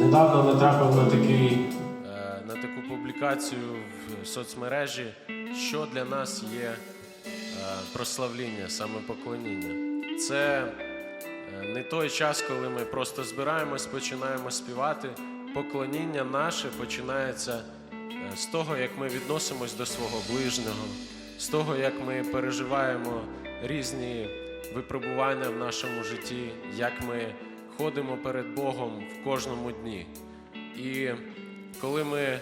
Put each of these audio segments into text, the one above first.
Недавно натрапив на такий е, на таку публікацію в соцмережі, що для нас є е, прославління, саме поклоніння. Це е, не той час, коли ми просто збираємось, починаємо співати. Поклоніння наше починається з того, як ми відносимось до свого ближнього, з того, як ми переживаємо різні випробування в нашому житті, як ми ходимо перед Богом в кожному дні. І коли ми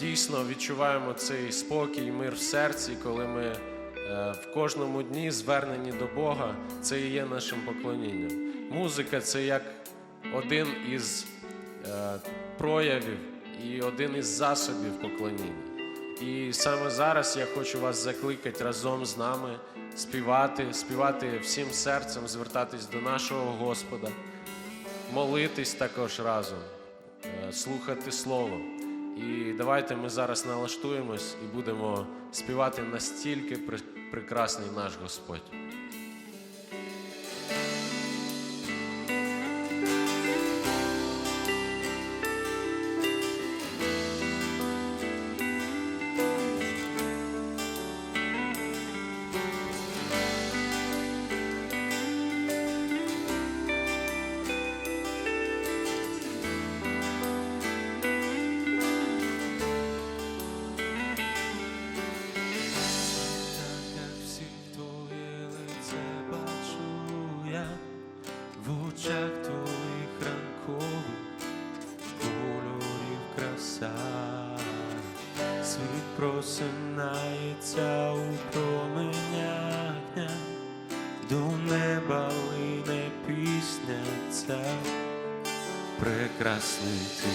дійсно відчуваємо цей спокій, мир в серці, коли ми е, в кожному дні звернені до Бога, це і є нашим поклонінням. Музика це як один із е, проявів і один із засобів поклоніння. І саме зараз я хочу вас закликати разом з нами співати, співати всім серцем, звертатись до нашого Господа, молитись також разом, е, слухати Слово. І давайте ми зараз налаштуємось і будемо співати настільки прекрасний наш Господь. Прекрасний ти.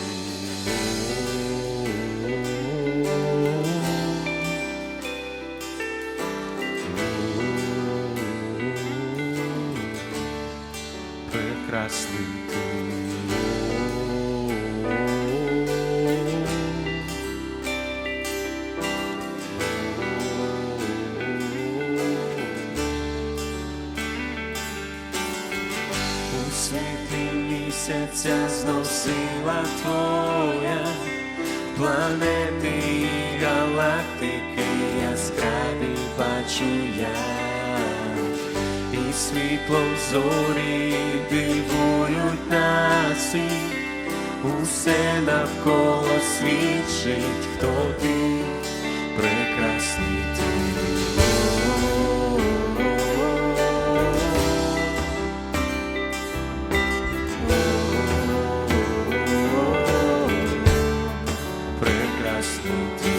прекрасний ти. Місяця зносила твоя. Планети і галактики яскраві бачу я. І світлом зорі дивують нас. І усе навколо свідчить, хто ти. Прекрасний ти.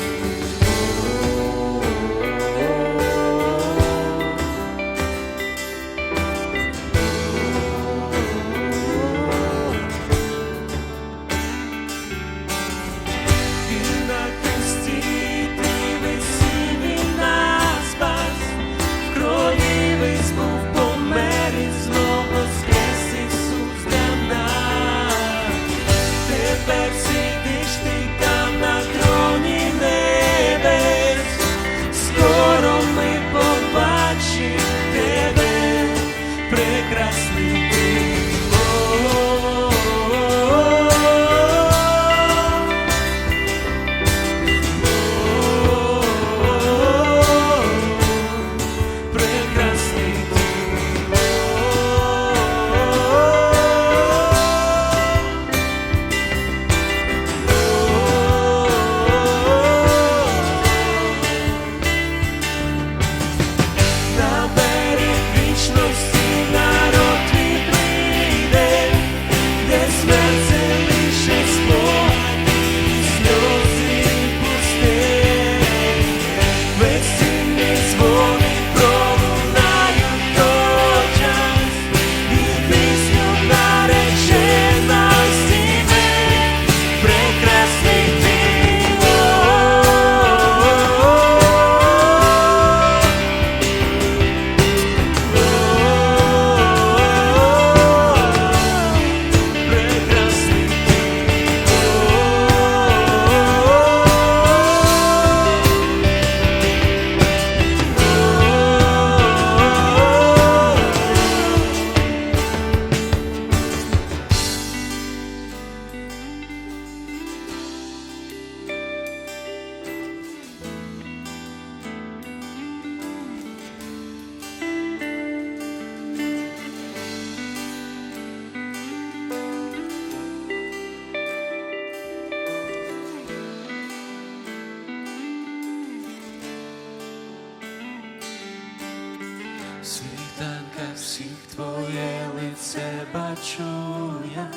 світанках всіх твоє лице бачу я,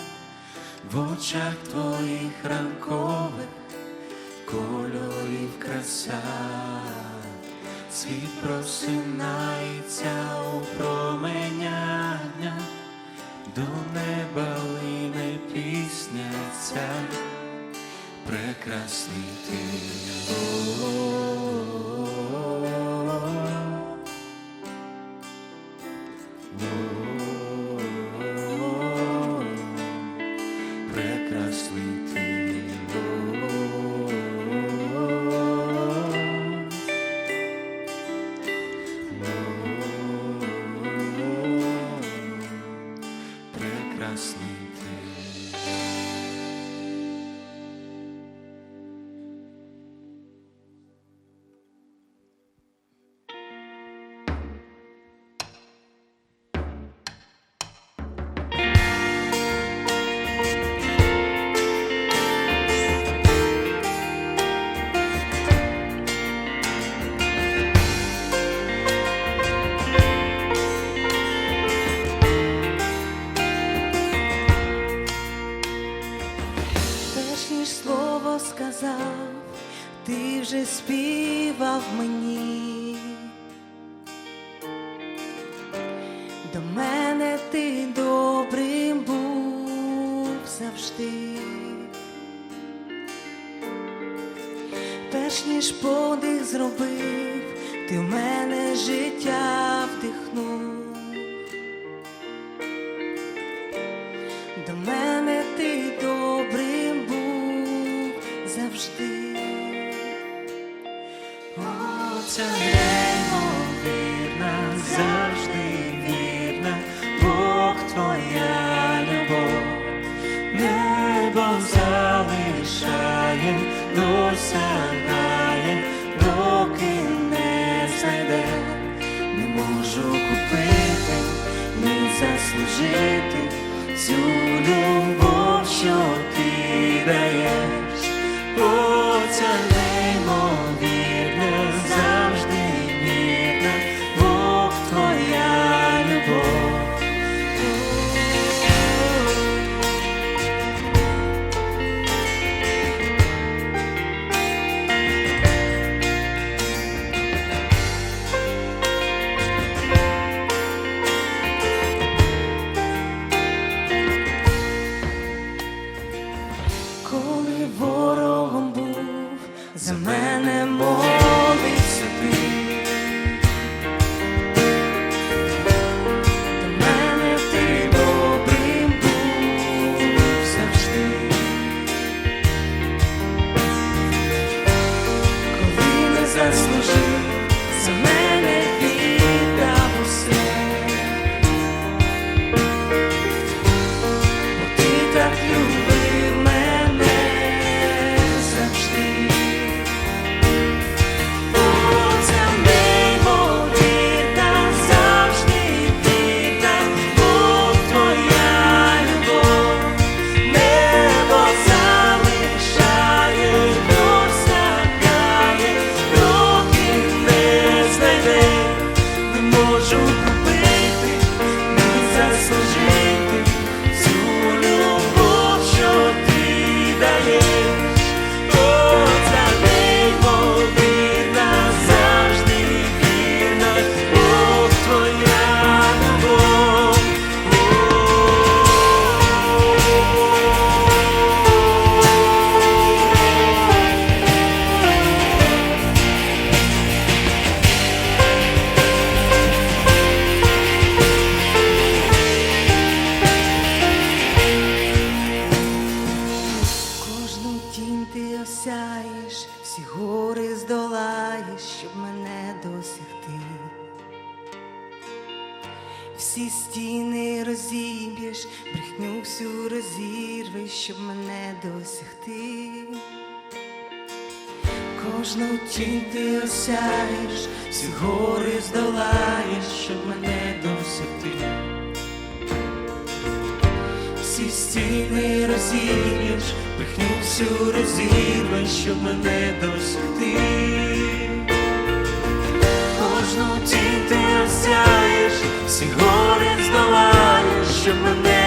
в очах твоїх ранкових кольорів краса, світ просинається у променя до неба лине пісня ця, прекрасний ти. Завжди. Перш ніж подих зробив, ти в мене життя вдихнув. Можу купити, не заслужити цю любов, що ти даєш. Розіб'єш, брехню всю розірвеш, щоб мене досягти. Кожну тінь ти осяєш, всі гори здолаєш, щоб мене досягти. Всі стіни розіб'єш, брехню всю розірвеш, щоб мене досягти. Кожну тінь ти осяєш, всі гори здолаєш, щоб мене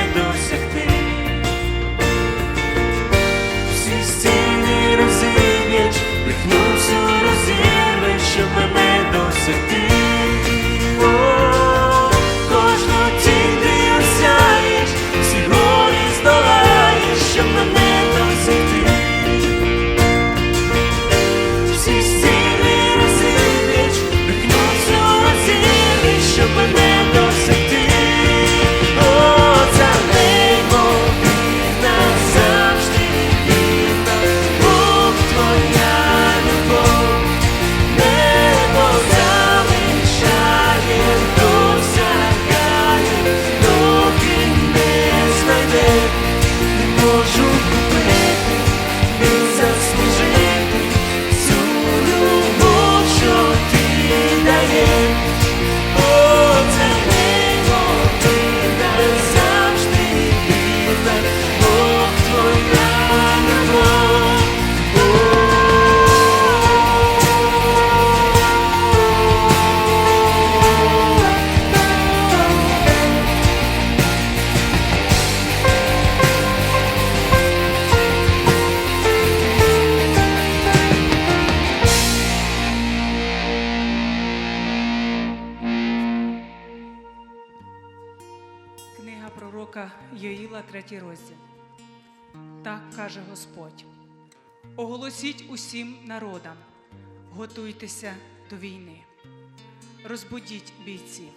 Господь: Оголосіть усім народам, готуйтеся до війни, розбудіть бійців.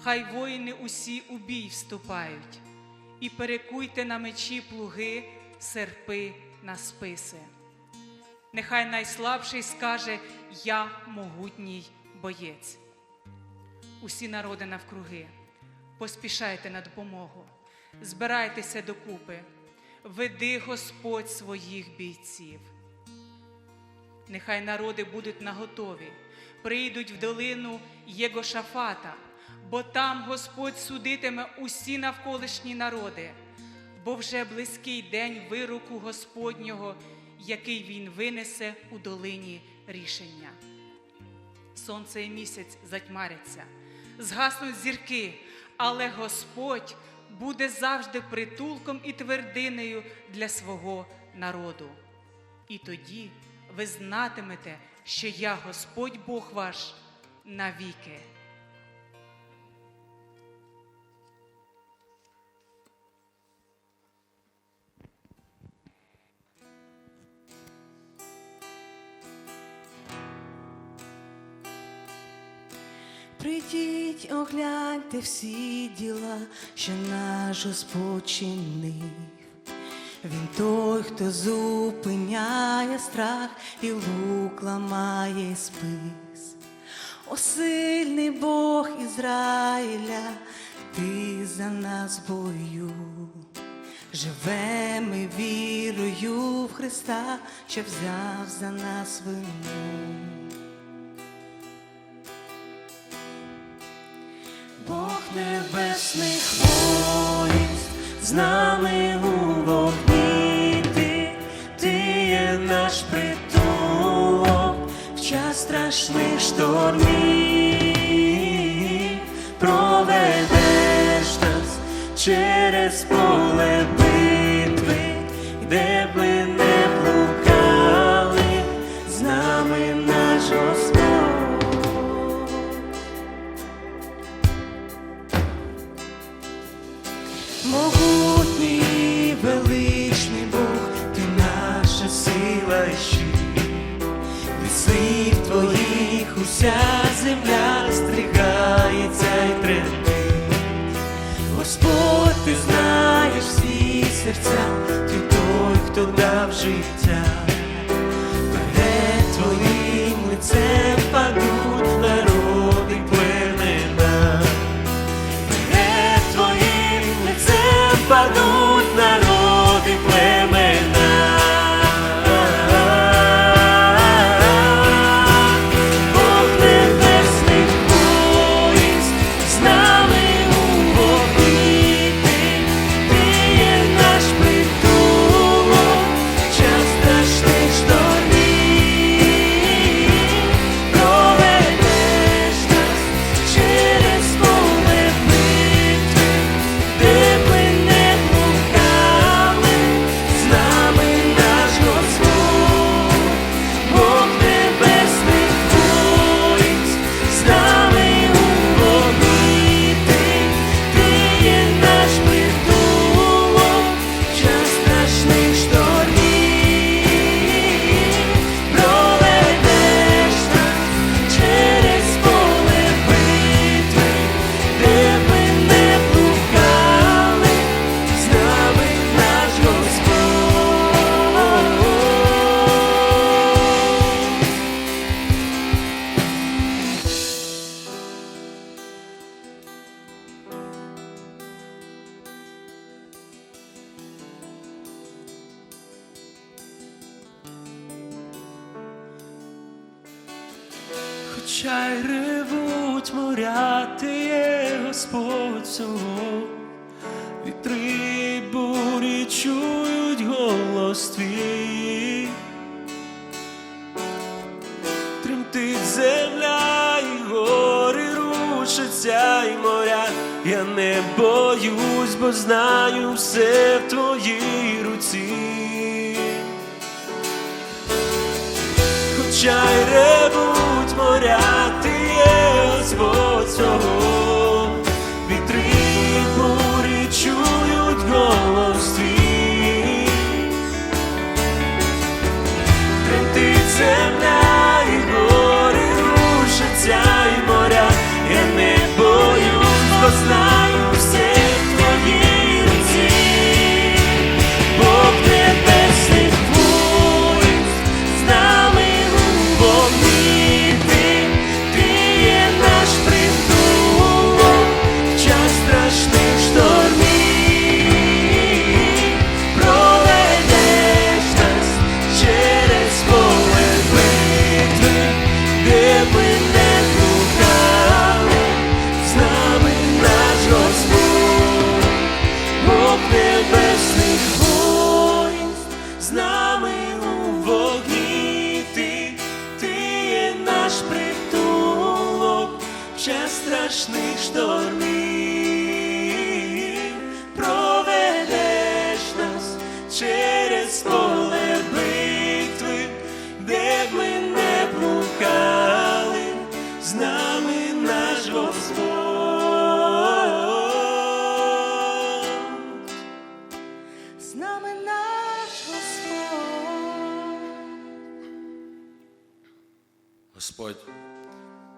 Хай воїни усі у бій вступають, і перекуйте на мечі плуги, серпи на списи. Нехай найслабший скаже: Я могутній боєць. Усі народи навкруги, поспішайте на допомогу, збирайтеся докупи, веди Господь своїх бійців. Нехай народи будуть наготові, прийдуть в долину Єгошафата, бо там Господь судитиме усі навколишні народи, бо вже близький день вироку Господнього, який він винесе у долині рішення сонце і місяць затьмаряться, згаснуть зірки, але Господь буде завжди притулком і твердинею для свого народу. І тоді ви знатимете, що я Господь Бог ваш навіки. Прийдіть, огляньте всі діла, що наш Господь чинив. Він той, хто зупиняє страх і лук ламає спис. О сильний Бог Ізраїля, ти за нас бою. Живемо вірою в Христа, що взяв за нас вину. Бог небесних воїнств, з нами у вогні ти, ти є наш притулок в час страшних штормів, проведеш нас через поле битви, де б наша сила і щит. Від слів твоїх уся земля стригається й тремтить. Господь, ти знаєш всі серця, ти той, хто дав життя. Є вітри бурі чують. голос твій. Тремтить земля і гори рушаться, і моря. Я не боюсь, бо знаю все в твоїй руці. Хоча й ревуть моря, ти є Господь цього.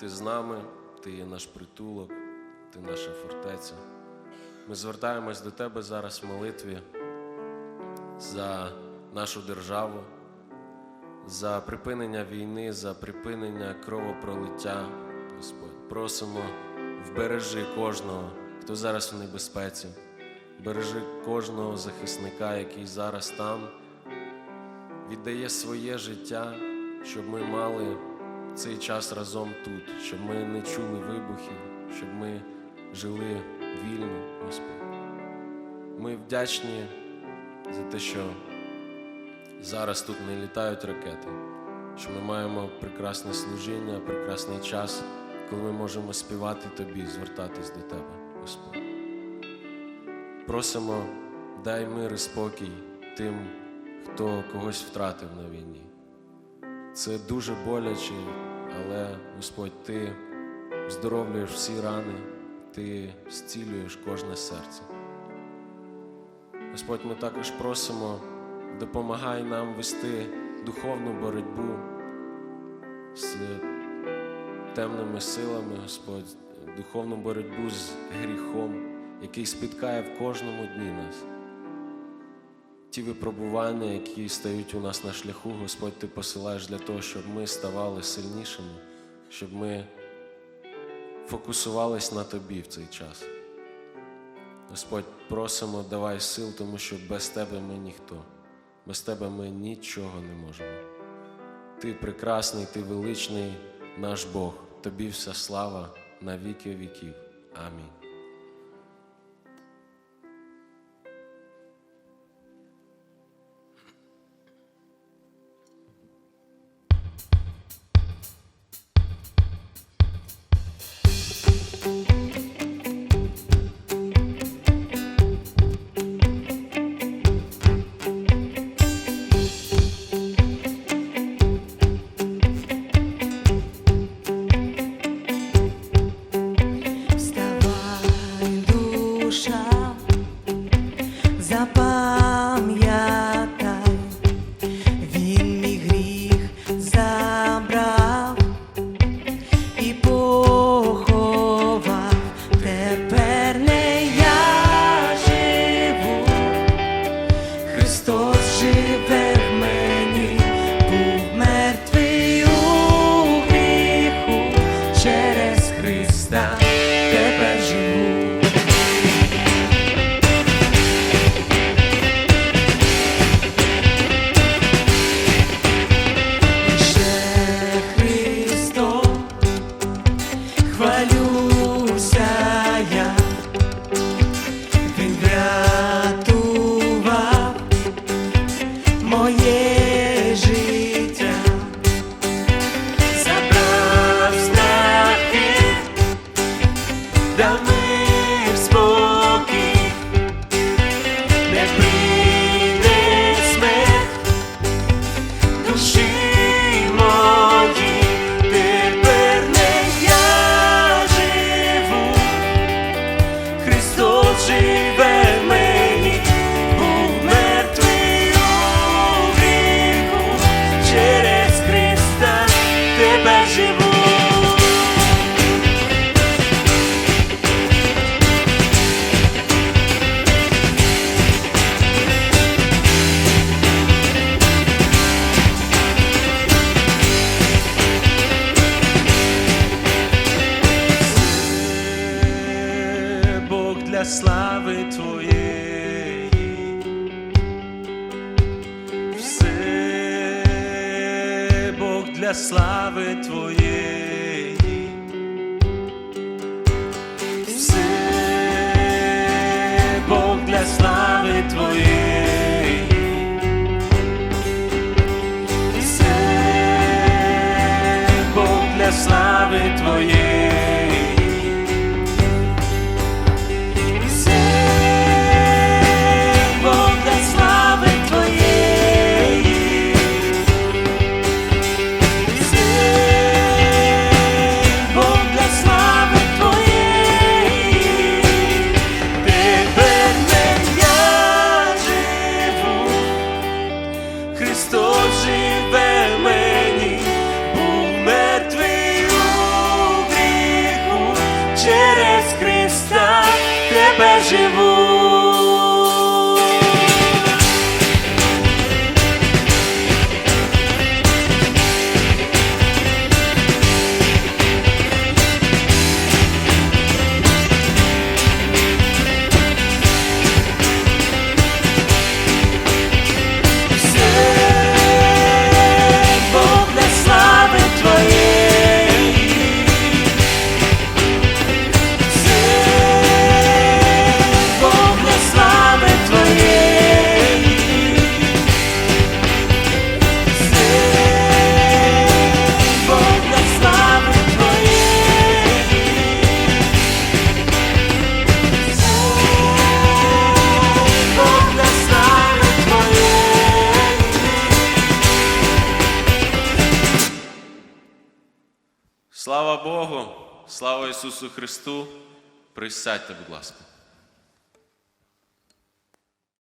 Ти з нами, Ти є наш притулок, Ти наша фортеця. Ми звертаємось до Тебе зараз в молитві за нашу державу, за припинення війни, за припинення кровопролиття. Господь, просимо, вбережи кожного, хто зараз в небезпеці, бережи кожного захисника, який зараз там, віддає своє життя, щоб ми мали цей час разом тут, щоб ми не чули вибухів, щоб ми жили вільно, Господь. Ми вдячні за те, що зараз тут не літають ракети, що ми маємо прекрасне служіння, прекрасний час, коли ми можемо співати Тобі, звертатись до Тебе, Господь. Просимо, дай мир і спокій тим, хто когось втратив на війні. Це дуже боляче, але Господь, Ти здоровлюєш всі рани, Ти зцілюєш кожне серце. Господь, ми також просимо, допомагай нам вести духовну боротьбу з темними силами, Господь, духовну боротьбу з гріхом, який спіткає в кожному дні нас. Ті випробування, які стають у нас на шляху, Господь, Ти посилаєш для того, щоб ми ставали сильнішими, щоб ми фокусувались на Тобі в цей час. Господь, просимо, давай сил, тому що без Тебе ми ніхто, без Тебе ми нічого не можемо. Ти прекрасний, Ти величний наш Бог, Тобі вся слава на віки віків. Амінь. Ісусу Христу! Присядьте, будь ласка.